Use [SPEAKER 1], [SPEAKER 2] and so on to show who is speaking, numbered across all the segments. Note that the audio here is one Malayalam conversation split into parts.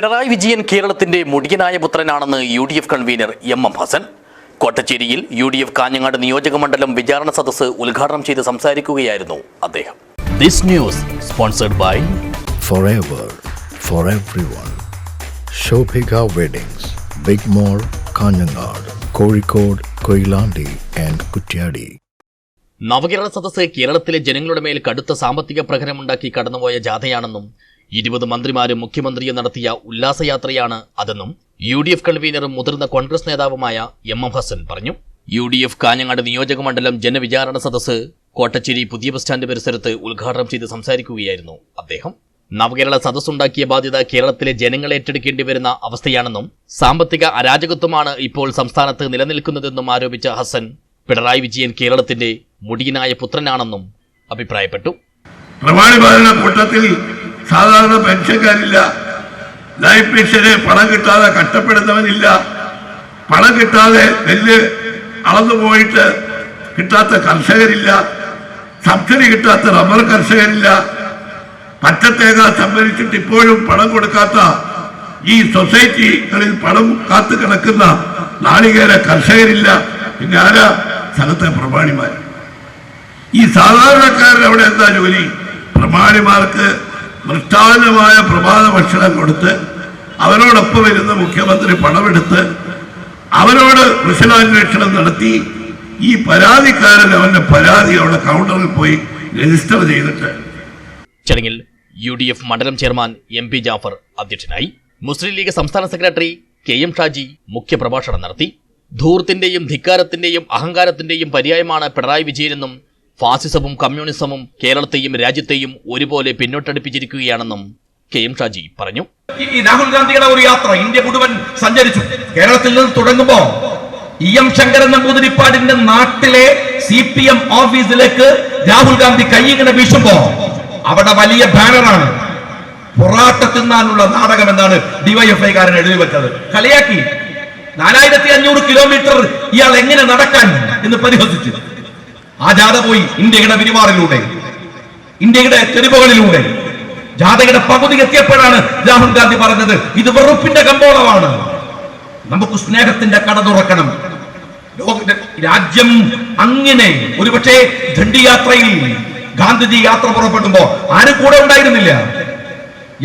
[SPEAKER 1] പിണറായി വിജയൻ കേരളത്തിന്റെ മുടിയനായ പുത്രനാണെന്ന് U D F convener M M Hassan കോട്ടച്ചേരിയിൽ U D F Kanhangad നിയോജക മണ്ഡലം വിചാരണ സദസ്സ് ഉദ്ഘാടനം ചെയ്ത് സംസാരിക്കുകയായിരുന്നു അദ്ദേഹം this news sponsored by
[SPEAKER 2] forever for everyone. Shobhika Weddings, Big Mall, Kanyanad, Kozhikode, Koilandi and Kutyadi.
[SPEAKER 1] Navakerala Sadas കേരളത്തിലെ ജനങ്ങളുടെ മേൽ കടുത്ത സാമ്പത്തിക പ്രഹരമുണ്ടാക്കി കടന്നുപോയ ജാഥയാണെന്നും ഇരുപത് മന്ത്രിമാരും മുഖ്യമന്ത്രിയും നടത്തിയ ഉല്ലാസയാത്രയാണ് അതെന്നും യു ഡി എഫ് കൺവീനറും മുതിർന്ന കോൺഗ്രസ് നേതാവുമായ എം എം ഹസൻ പറഞ്ഞു. യു ഡി എഫ് കാഞ്ഞങ്ങാട് നിയോജകമണ്ഡലം ജനവിചാരണ സദസ്സ് കോട്ടച്ചേരി പുതിയ ബസ് സ്റ്റാൻഡ് പരിസരത്ത് ഉദ്ഘാടനം ചെയ്ത് സംസാരിക്കുകയായിരുന്നു അദ്ദേഹം. നവകേരള സദസ്സുണ്ടാക്കിയ ബാധ്യത കേരളത്തിലെ ജനങ്ങൾ ഏറ്റെടുക്കേണ്ടി വരുന്ന അവസ്ഥയാണെന്നും സാമ്പത്തിക അരാജകത്വമാണ് ഇപ്പോൾ സംസ്ഥാനത്ത് നിലനിൽക്കുന്നതെന്നും ആരോപിച്ച ഹസൻ പിണറായി വിജയൻ കേരളത്തിന്റെ മുടിയനായ പുത്രനാണെന്നും അഭിപ്രായപ്പെട്ടു.
[SPEAKER 3] സാധാരണ പെൻഷൻകാരില്ല. ലൈഫ് പെൻഷന് പണം കിട്ടാതെ കഷ്ടപ്പെടുന്നവനില്ല. പണം കിട്ടാതെ നെല്ല് അളന്നു പോയിട്ട് കിട്ടാത്ത കർഷകരില്ല. സബ്സിഡി കിട്ടാത്ത റബ്ബർ കർഷകരില്ല. പച്ചത്തേങ്ങ സംഭരിച്ചിട്ട് ഇപ്പോഴും പണം കൊടുക്കാത്ത ഈ സൊസൈറ്റികളിൽ പണം കാത്തു കിടക്കുന്ന നാളികേര കർഷകരില്ല. പിന്നെ ആരാ? സ്ഥലത്തെ പ്രമാണിമാർ ഈ സാധാരണക്കാരൻ അവിടെ എന്താ ജോലി? പ്രമാണിമാർക്ക് മൃഷ്ടാന്നമായ പ്രഭാത ഭക്ഷണം കൊടുത്ത് അവരോടൊപ്പം വരുന്ന മുഖ്യമന്ത്രി പണമെടുത്ത് അവരോട് കുശലാന്വേഷണം നടത്തി ഈ പരാതിക്കാരൻ അവന്റെ പരാതി അവിടെ കൗണ്ടറിൽ പോയി രജിസ്റ്റർ ചെയ്തിട്ട്.
[SPEAKER 1] ചടങ്ങിൽ യു ഡി എഫ് മണ്ഡലം ചെയർമാൻ എം പി ജാഫർ അധ്യക്ഷനായി മുസ്ലിം ലീഗ് സംസ്ഥാന സെക്രട്ടറി കെ എം ഷാജി മുഖ്യപ്രഭാഷണം നടത്തി. ധൂർത്തിന്റെയും ധിക്കാരത്തിന്റെയും അഹങ്കാരത്തിന്റെയും പര്യായമാണ് പിണറായി വിജയനെന്നും ഫാസിസവും കമ്മ്യൂണിസവും കേരളത്തെയും രാജ്യത്തെയും ഒരുപോലെ പിന്നോട്ടടിപ്പിച്ചിരിക്കുകയാണെന്നും കെ എം ഷാജി പറഞ്ഞു.
[SPEAKER 4] രാഹുൽ ഗാന്ധിയുടെ ഒരു യാത്ര ഇന്ത്യ മുഴുവൻ സഞ്ചരിച്ചു. കേരളത്തിൽ നിന്ന് തുടങ്ങുമ്പോ ഇ എം ശങ്കരൻ നമ്പൂതിരിപ്പാടിന്റെ നാട്ടിലെ സി പി എം ഓഫീസിലേക്ക് രാഹുൽ ഗാന്ധി കൈയിങ്ങനെ വീശുമ്പോ അവിടെ വലിയ ബാനറാണ്. പൊറാട്ട തിന്നാനുള്ള നാടകം എന്നാണ് ഡിവൈഎഫ്ഐക്കാരൻ എഴുതി വെച്ചത്. കളിയാക്കി. നാലായിരത്തി അഞ്ഞൂറ് കിലോമീറ്റർ ഇയാൾ എങ്ങനെ നടക്കാൻ എന്ന് പരിഹസിച്ചു. ആ ജാഥ പോയി ഇന്ത്യയുടെ പിരിമാറിലൂടെ ഇന്ത്യയുടെ തെരുവുകളിലൂടെ. ജാഥയുടെ പകുതി എത്തിയപ്പോഴാണ് രാഹുൽ ഗാന്ധി പറഞ്ഞത് ഇത് വെറുപ്പിന്റെ കമ്പോളമാണ്. നമുക്ക് സ്നേഹത്തിന്റെ കട തുറക്കണം. രാജ്യം അങ്ങനെ ഒരുപക്ഷെ ദണ്ഡി യാത്രയിൽ ഗാന്ധിജി യാത്ര പുറപ്പെടുമ്പോ ആരും കൂടെ ഉണ്ടായിരുന്നില്ല.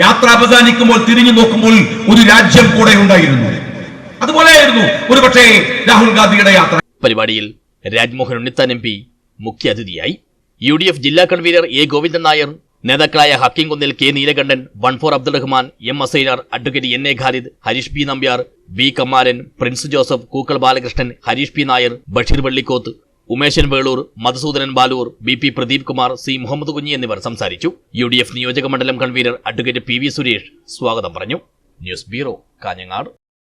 [SPEAKER 4] യാത്ര അവസാനിക്കുമ്പോൾ തിരിഞ്ഞു നോക്കുമ്പോൾ ഒരു രാജ്യം കൂടെ ഉണ്ടായിരുന്നു. അതുപോലെയായിരുന്നു ഒരുപക്ഷെ രാഹുൽ ഗാന്ധിയുടെ യാത്ര.
[SPEAKER 1] പരിപാടിയിൽ രാജ്മോഹൻ ഉണ്ണിത്താൻ എം പി മുഖ്യാതിഥിയായി യു ഡി എഫ് ജില്ലാ കൺവീനർ എ ഗോവിന്ദൻ നായർ നേതാക്കളായ Hakkim Kunnil K Neelakantan one four Abdul Rahman M Asainar advocate N A Khalid Harish P Nambiar B Kamaran Prince Joseph Kookkal Balakrishnan Harish P Nair Basheer Vallikkoth Umesan Veloor Madhusoodanan Baloor B P Pradeep Kumar C Muhammad Kunhi എന്നിവർ സംസാരിച്ചു. യു ഡി എഫ് നിയോജക മണ്ഡലം convener advocate P V Suresh സ്വാഗതം പറഞ്ഞു. News bureau Kanhangad.